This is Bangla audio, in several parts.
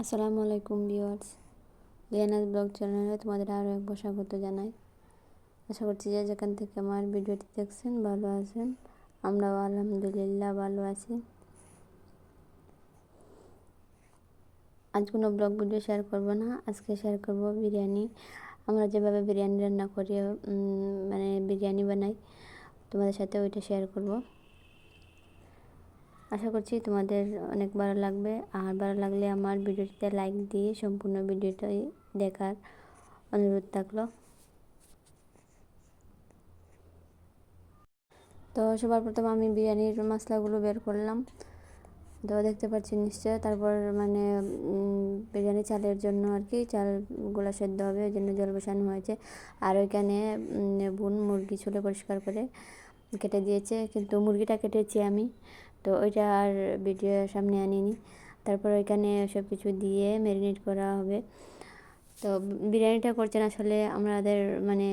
আসসালামু আলাইকুম ভিউয়ার্স। লিয়ানাস ব্লগ চ্যানেলে তোমাদের আরও একবার স্বাগত জানাই। আশা করছি যে যেখান থেকে আমার ভিডিওটি দেখছেন ভালো আছেন। আমরাও আলহামদুলিল্লাহ ভালো আছি। আজ কোনো ব্লগ ভিডিও শেয়ার করব না, আজকে শেয়ার করব বিরিয়ানি। আমরা যেভাবে বিরিয়ানি রান্না করি মানে বিরিয়ানি বানাই, তোমাদের সাথে ওইটা শেয়ার করব। আশা করছি তোমাদের অনেক ভালো লাগবে। আর ভালো লাগলে আমার ভিডিওটিতে লাইক দিয়ে সম্পূর্ণ ভিডিওটাই দেখার অনুরোধ থাকল। তো সবার প্রথম আমি বিরিয়ানির মশলাগুলো বের করলাম। তো দেখতে পাচ্ছি নিশ্চয় তারপর মানে বিরিয়ানি চালের জন্য আর কি চালগুলো সেদ্ধ হবে, ওই জন্য জল বসানো হয়েছে। আর ওইখানে বোন মুরগি ছুলে পরিষ্কার করে কেটে দিয়েছে, কিন্তু মুরগিটা কেটেছি আমি। তো ওইটা আর ভিডিও সামনে আনিনি। তারপর ওইখানে সব কিছু দিয়ে ম্যারিনেট করা হবে। তো বিরিয়ানিটা করছেন আসলে আমাদের মানে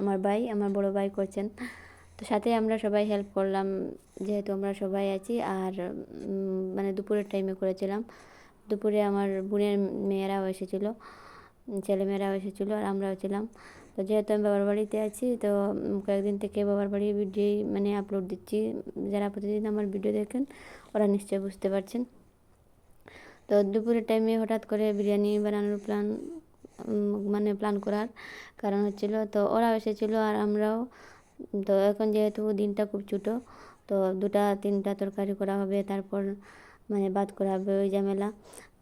আমার ভাই, আমার বড় ভাই করছেন। তো সাথে আমরা সবাই হেল্প করলাম, যেহেতু আমরা সবাই আছি। আর মানে দুপুরের টাইমে করেছিলাম। দুপুরে আমার বোনের মেয়েরাও এসেছিল। ছেলেমেয়েরাও এসেছিল আর আমরাও ছিলাম। তো যেহেতু আমি বাবার বাড়িতে আছি, তো কয়েকদিন থেকে বাবার বাড়ির ভিডিও মানে আপলোড দিচ্ছি। যারা প্রতিদিন আমার ভিডিও দেখেন, ওরা নিশ্চয়ই বুঝতে পারছেন। তো দুপুরের টাইমে হঠাৎ করে বিরিয়ানি বানানোর প্ল্যান মানে প্ল্যান করার কারণ হচ্ছিল, তো ওরাও এসেছিল আর আমরাও। তো এখন যেহেতু দিনটা খুব ছোটো, তো দুটা তিনটা তরকারি করা হবে, তারপর মানে বাদ করা হবে, ওই ঝামেলা।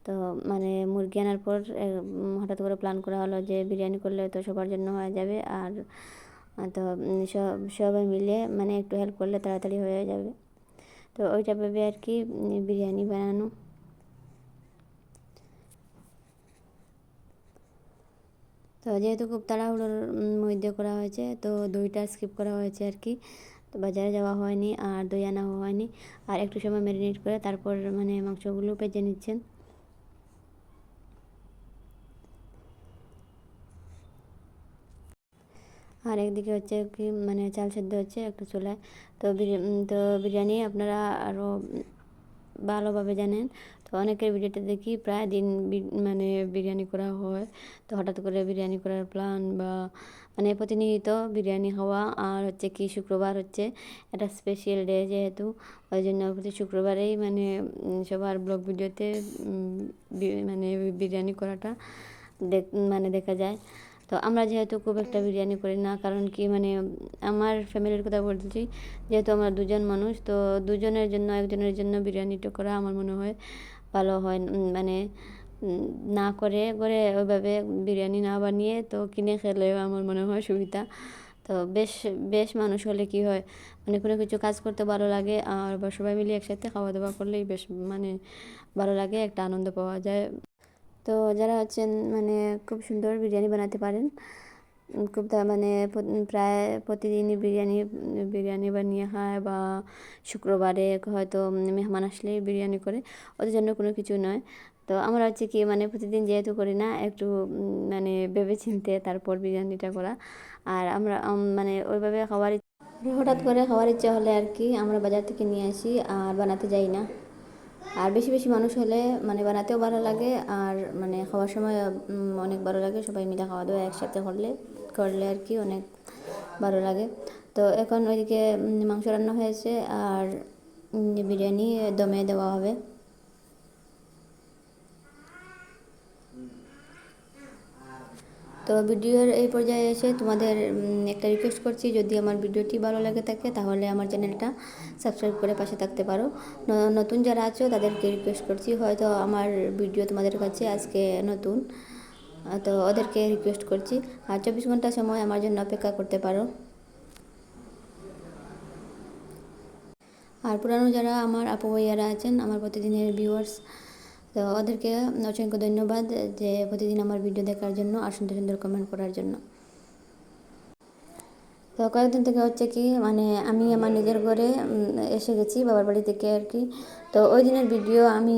তো মানে মুরগি আনার পর হঠাৎ করে প্ল্যান করা হলো যে বিরিয়ানি করলে তো সবার জন্য হয়ে যাবে আর, তো সব, সবাই মিলে মানে একটু হেল্প করলে তাড়াতাড়ি হয়ে যাবে। তো ওইটা ভেবে আর কি বিরিয়ানি বানানো। তো যেহেতু খুব তাড়াহুড়োর মধ্যে করা হয়েছে, তো দইটা স্কিপ করা হয়েছে আর কি। তো বাজারে যাওয়া হয়নি আর দই আনা হয়নি। আর একটু সময় ম্যারিনেট করে তারপর মানে মাংসগুলো পেঁচে নিচ্ছেন। আর একদিকে হচ্ছে কি মানে চাল সেদ্ধ হচ্ছে একটু চুলায়। তো তো বিরিয়ানি আপনারা আরও ভালোভাবে জানেন। তো অনেকের ভিডিওতে দেখি প্রায় দিন মানে বিরিয়ানি করা হয়। তো হঠাৎ করে বিরিয়ানি করার প্ল্যান বা মানে প্রতিনিয়ত বিরিয়ানি খাওয়া আর হচ্ছে কি শুক্রবার হচ্ছে একটা স্পেশাল ডে যেহেতু। ওই জন্য প্রতি শুক্রবারেই মানে সবার ব্লগ ভিডিওতে মানে বিরিয়ানি করাটা দেখ মানে দেখা যায়। তো আমরা যেহেতু খুব একটা বিরিয়ানি করি না, কারণ কি মানে আমার ফ্যামিলির কথা বলছি যেহেতু আমরা দুজন মানুষ, তো দুজনের জন্য, একজনের জন্য বিরিয়ানিটা করা আমার মনে হয় ভালো হয় মানে না করে করে ওইভাবে বিরিয়ানি না বানিয়ে তো কিনে খেলে আমার মনে হয় সুবিধা। তো বেশ বেশ মানুষ হলে কি হয় মানে কোনো কিছু কাজ করতে ভালো লাগে আর সবাই মিলে একসাথে খাওয়া দাওয়া করলেই বেশ মানে ভালো লাগে, একটা আনন্দ পাওয়া যায়। তো যারা হচ্ছেন মানে খুব সুন্দর বিরিয়ানি বানাতে পারেন। খুব তা মানে প্রায় প্রতিদিনই বিরিয়ানি বিরিয়ানি বানিয়ে খায় বা শুক্রবারে হয়তো মেহমান আসলেই বিরিয়ানি করে, ওদের জন্য কোনো কিছু নয়। তো আমরা হচ্ছে কি মানে প্রতিদিন যেহেতু করি না, একটু মানে ভেবে চিনতে তারপর বিরিয়ানিটা করা। আর আমরা মানে ওইভাবে খাওয়ার হঠাৎ করে খাওয়ার ইচ্ছা হলে আর কি আমরা বাজার থেকে নিয়ে আসি, আর বানাতে যাই না। আর বেশি বেশি মানুষ হলে মানে বানাতেও ভালো লাগে, আর মানে খাওয়ার সময় অনেক ভালো লাগে, সবাই মিলে খাওয়া দাওয়া একসাথে করলে করলে আর কি অনেক ভালো লাগে। তো এখন ওইদিকে মাংস রান্না হয়েছে, আর বিরিয়ানি দমে দেওয়া হবে। তো ভিডিওর এই পর্যায়ে এসে তোমাদের একটা রিকোয়েস্ট করছি, যদি আমার ভিডিওটি ভালো লাগে থাকে, তাহলে আমার চ্যানেলটা সাবস্ক্রাইব করে পাশে থাকতে পারো। নতুন যারা আছো, তাদেরকে রিকোয়েস্ট করছি, হয়তো আমার ভিডিও তোমাদের কাছে আজকে নতুন, তো ওদেরকে রিকোয়েস্ট করছি। আর চব্বিশ ঘণ্টা সময় আমার জন্য অপেক্ষা করতে পারো। আর পুরানো যারা, আমার আপু ভাইয়ারা আছেন, আমার প্রতিদিনের ভিউয়ার্স তো ওদেরকে অসংখ্য ধন্যবাদ যে প্রতিদিন আমার ভিডিও দেখার জন্য আর সুন্দর সুন্দর কমেন্ট করার জন্য। তো কয়েকদিন থেকে হচ্ছে কি মানে আমি আমার নিজের ঘরে এসে গেছি বাবার বাড়ি থেকে আর কি। তো ওই দিনের ভিডিও আমি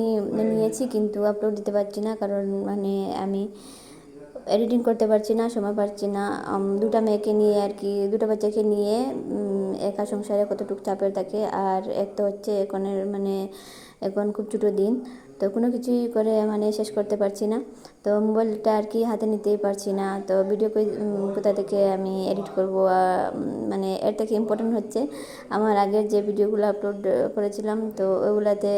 নিয়েছি কিন্তু আপলোড দিতে পারছি না কারণ মানে আমি এডিটিং করতে পারছি না, সময় পাচ্ছি না। দুটা মেয়েকে নিয়ে আর কি, দুটো বাচ্চাকে নিয়ে একা সংসারে কতটুকু চাপের থাকে। আর এক তো হচ্ছে এখনের মানে এখন খুব ছোটো দিন। তো কোনো কিছুই করে মানে শেষ করতে পারছি না। তো মোবাইলটা আর কি হাতে নিতেই পারছি না। তো ভিডিও কোথা থেকে আমি এডিট করব মানে এর থেকে ইম্পর্টেন্ট হচ্ছে আমার আগের যে ভিডিওগুলো আপলোড করেছিলাম। তো ওগুলাতে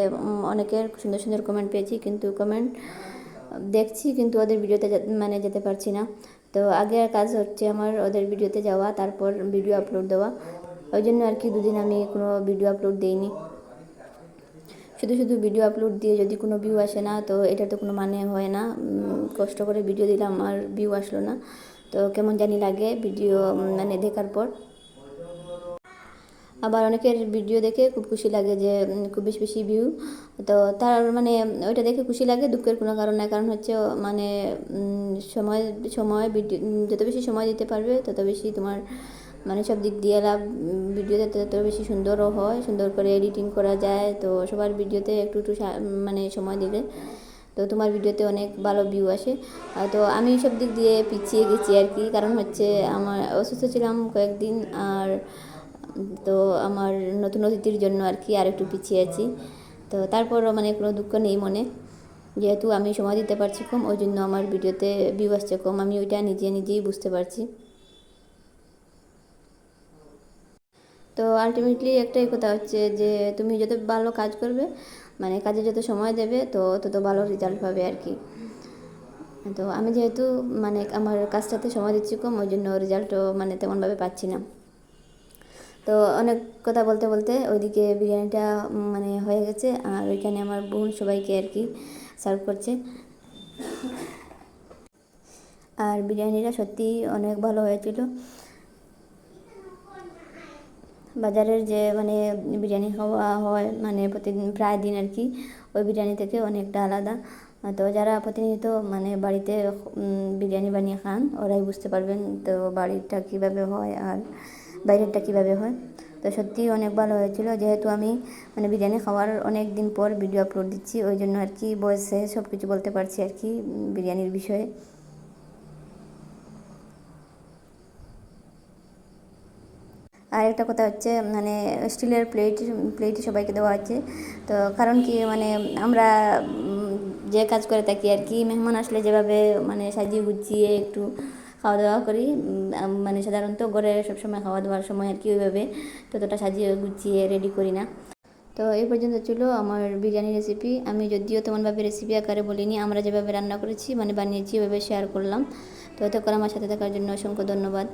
অনেকের সুন্দর সুন্দর কমেন্ট পেয়েছি কিন্তু কমেন্ট দেখছি কিন্তু ওদের ভিডিওতে মানে যেতে পারছি না। তো আগের কাজ হচ্ছে আমার ওদের ভিডিওতে যাওয়া, তারপর ভিডিও আপলোড দেওয়া। ওই জন্য আর কি দুদিন আমি কোনো ভিডিও আপলোড দিইনি। শুধু শুধু ভিডিও আপলোড দিয়ে যদি কোনো ভিউ আসে না, তো এটা তো কোনো মানে হয় না। কষ্ট করে ভিডিও দিলাম, আর ভিউ আসলো না। তো কেমন জানি লাগে ভিডিও মানে দেখার পর। আবার অনেকের ভিডিও দেখে খুব খুশি লাগে যে খুব বেশি বেশি ভিউ তো তার মানে ওইটা দেখে খুশি লাগে, দুঃখের কোনো কারণ নাই। কারণ হচ্ছে মানে সময় সময় ভিডিও যত বেশি সময় দিতে পারবে, তত বেশি তোমার মানে সব দিক দিয়ে লাভ ভিডিওতে তত বেশি সুন্দরও হয়, সুন্দর করে এডিটিং করা যায়। তো সবার ভিডিওতে একটু একটু মানে সময় দিলে তো তোমার ভিডিওতে অনেক ভালো ভিউ আসে। তো আমি সব দিক দিয়ে পিছিয়ে গেছি আর কি, কারণ হচ্ছে আমার অসুস্থ ছিলাম কয়েকদিন আর তো আমার নতুন অতিথির জন্য আর কি আর একটু পিছিয়ে আছি। তো তারপরও মানে কোনো দুঃখ নেই মনে। যেহেতু আমি সময় দিতে পারছি কম, ওই জন্য আমার ভিডিওতে ভিউ আসছে কম। আমি ওইটা নিজে নিজেই বুঝতে পারছি। তো আলটিমেটলি একটাই কথা হচ্ছে যে তুমি যত ভালো কাজ করবে মানে কাজে যত সময় দেবে, তো তত ভালো রেজাল্ট পাবে আর কি। তো আমি যেহেতু মানে আমার কাজটাতে সময় দিচ্ছি কম, ওই জন্য রেজাল্টও মানে তেমনভাবে পাচ্ছি না। তো অনেক কথা বলতে বলতে ওইদিকে বিরিয়ানিটা মানে হয়ে গেছে, আর ওইখানে আমার বোন সবাইকে আর কি সার্ভ করছে। আর বিরিয়ানিটা সত্যি অনেক ভালো হয়েছিল। বাজারের যে মানে বিরিয়ানি খাওয়া হয় মানে প্রতিদিন প্রায় দিন আর কি, ওই বিরিয়ানি থেকে অনেকটা আলাদা। তো যারা প্রতিনিয়ত মানে বাড়িতে বিরিয়ানি বানিয়ে খান, ওরাই বুঝতে পারবেন তো বাড়িটা কীভাবে হয় আর বাইরেরটা কীভাবে হয়। তো সত্যি অনেক ভালো হয়েছিল। যেহেতু আমি মানে বিরিয়ানি খাওয়ার অনেক দিন পর ভিডিও আপলোড দিচ্ছি, ওই জন্য আর কি বয়সে সব কিছু বলতে পারছি আর কি বিরিয়ানির বিষয়ে। আর একটা কথা হচ্ছে মানে স্টিলের প্লেট প্লেট সবাইকে দেওয়া হচ্ছে। তো কারণ কি মানে আমরা যে কাজ করে থাকি আর কি, মেহমান আসলে যেভাবে মানে সাজিয়ে গুছিয়ে একটু খাওয়া দাওয়া করি মানে সাধারণত ঘরে সবসময় খাওয়া দাওয়ার সময় আর কি ওইভাবে ততটা সাজিয়ে গুছিয়ে রেডি করি না। তো এই পর্যন্ত ছিল আমার বিরিয়ানি রেসিপি আমি যদিও তেমনভাবে রেসিপি আকারে বলিনি, আমরা যেভাবে রান্না করেছি মানে বানিয়েছি, ওইভাবে শেয়ার করলাম। তো এতক্ষণ আমার সাথে থাকার জন্য অসংখ্য ধন্যবাদ।